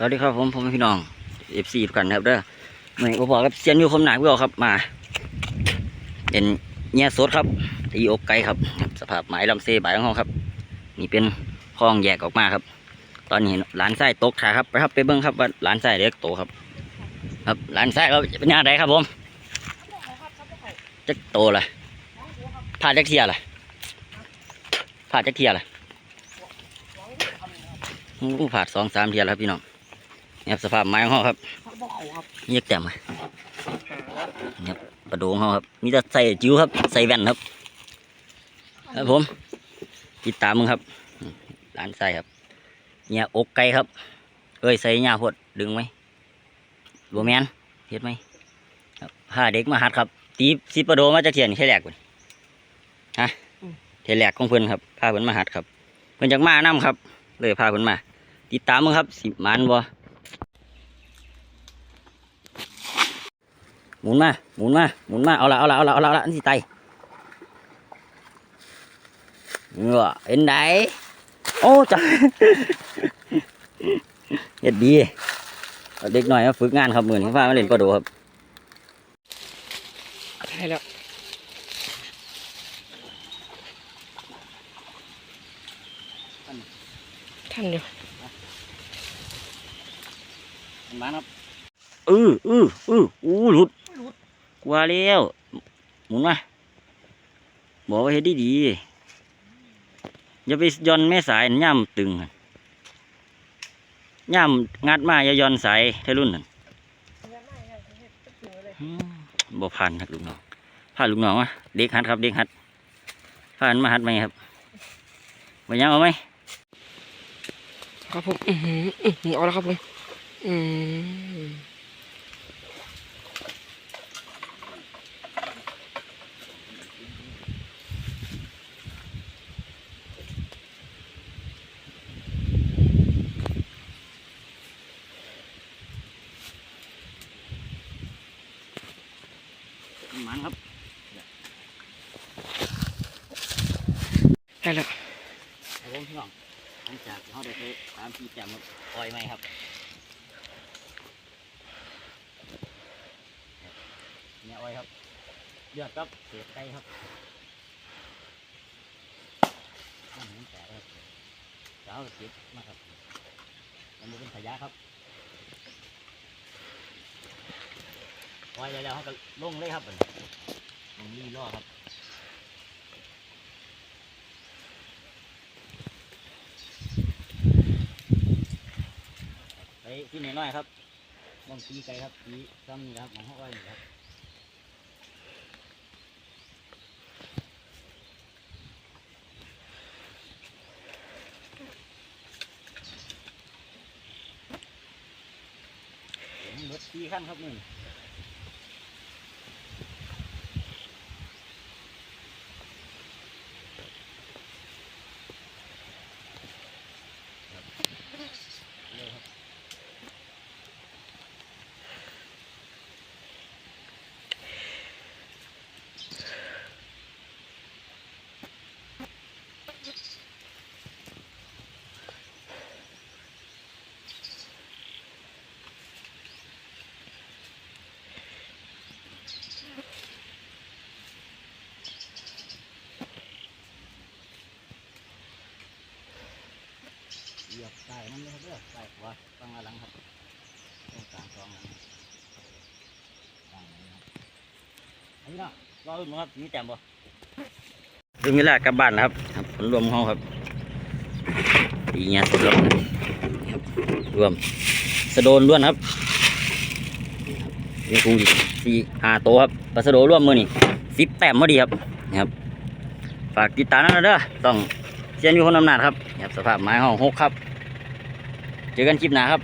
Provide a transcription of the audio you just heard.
สวัสดีครับผมผมพี่น้องเอฟซีกันครับเด้อเมื่อนี้ผมบอกกับเซียนอยู่คมหนาเพื่อครับมาเป็นเนี้ยสดครับตีอกไก่ครับ สภาพหมายลำเซบายของเขาครับนี่เป็นคลองแยกออกมาครับ ตอนนี้หลานไส้ตกขาครับไปครับไปเบิ้งครับว่าหลานไส้เล็กโตครับ ครับหลานไส้เราเป็นยังไงครับผมจะโตละผ่าจักเทียละผ่าจักเทียละผ่าสองสามเทียแล้วครับพี่น้อง นี่ครับสภาพไม้ของเขาครับบ่เขาครับเรียกแต้มไหมนี่ครับประโดงเขาครับมีแต่ใส่จิ๋วครับ ใส่แว่นครับครับผมติดตามมึงครับร้านใส่ครับเนี่ยอกไก่ครับ เอ้ยใส่หญ้าพดดึงไหมบัวแมนเฮ็ดไหมครับพาเด็กมาหัดครับ ตีสิประโดมาจะเทียนแค่แรกก่อนฮะเทียนแรกของเพิ่นครับพาเพิ่นมาหัดครับ เพิ่นจากมานํครับ เลยพาเพิ่นมา ติดตามมึงครับสิหมันบ่ หมุนมาหมุนมาหมุนมาเอาละเอาละเอาละเอาละเอาละอันสิไตเงือเห็นไดโอ้จ้ะเฮ็ดดีเอาเด็กหน่อยมาฝึกงานครับมือนี้พามาเล่นประโดครับใช่แล้วท่านเดียวมาครับอืออืออืออู้หลุด กลัวแล้วหมุนมาบอกว่าเฮ็ดดีดีๆอย่าไปย่อนแม่สายย่ำตึงหั่นย่ำงัดมาอย่าย่อนสายเท่ารุ่นนั่นอืมบ่ผ่านครับลูกน้องผ่านลูกน้องวะเด็กหัดครับเด็กหัดผ่านมาหัดไหมครับมายังเอาไหมครับผมอือหืออื้อหือเอาแล้วครับผมอืม มันครับใช่แล้วครับผมพี่น้องหลังจากที่เขาได้ไปตามที่แจมครับปล่อยไหมครับเนี่ยอ้อยครับเลือดครับเศษไก่ครับต้องเห็นแต่ครับเจ้าเก็บมาครับมันบ่เป็นขยะครับปล่อย ไปแล้วเขาก็ลงเลยครับบัดนี้ลงนี่ล่อครับไปที่ไหนน้อยครับมองตีไกลครับตีซ้ำนี่ครับมองห้องอ้นี่ครับรถตีขั้นครับนี่ เหยียบใส่นั่นเลยครับเด้อใส่หัวฟังหลังครับตรงกลางสองหลังกลางนี้ครับอันนี้นะรอรุ่นครับมีแต้มบ่ถึงเวลากลับบ้านแล้วครับครับผลรวมของครับปีเงี้ยสดลบนะครับรวมสะโดนล้วนครับมีกูอีกสี่ห้าโตครับปลาสะโดร่วมมือนี่สิบแต้มพอดีครับนะครับฝากติดตามนะเด้อต้องเชียนอยู่คนอำนาจครับครับสภาพไม้ห้องหกครับ เจอกันคลิปหน้าครับ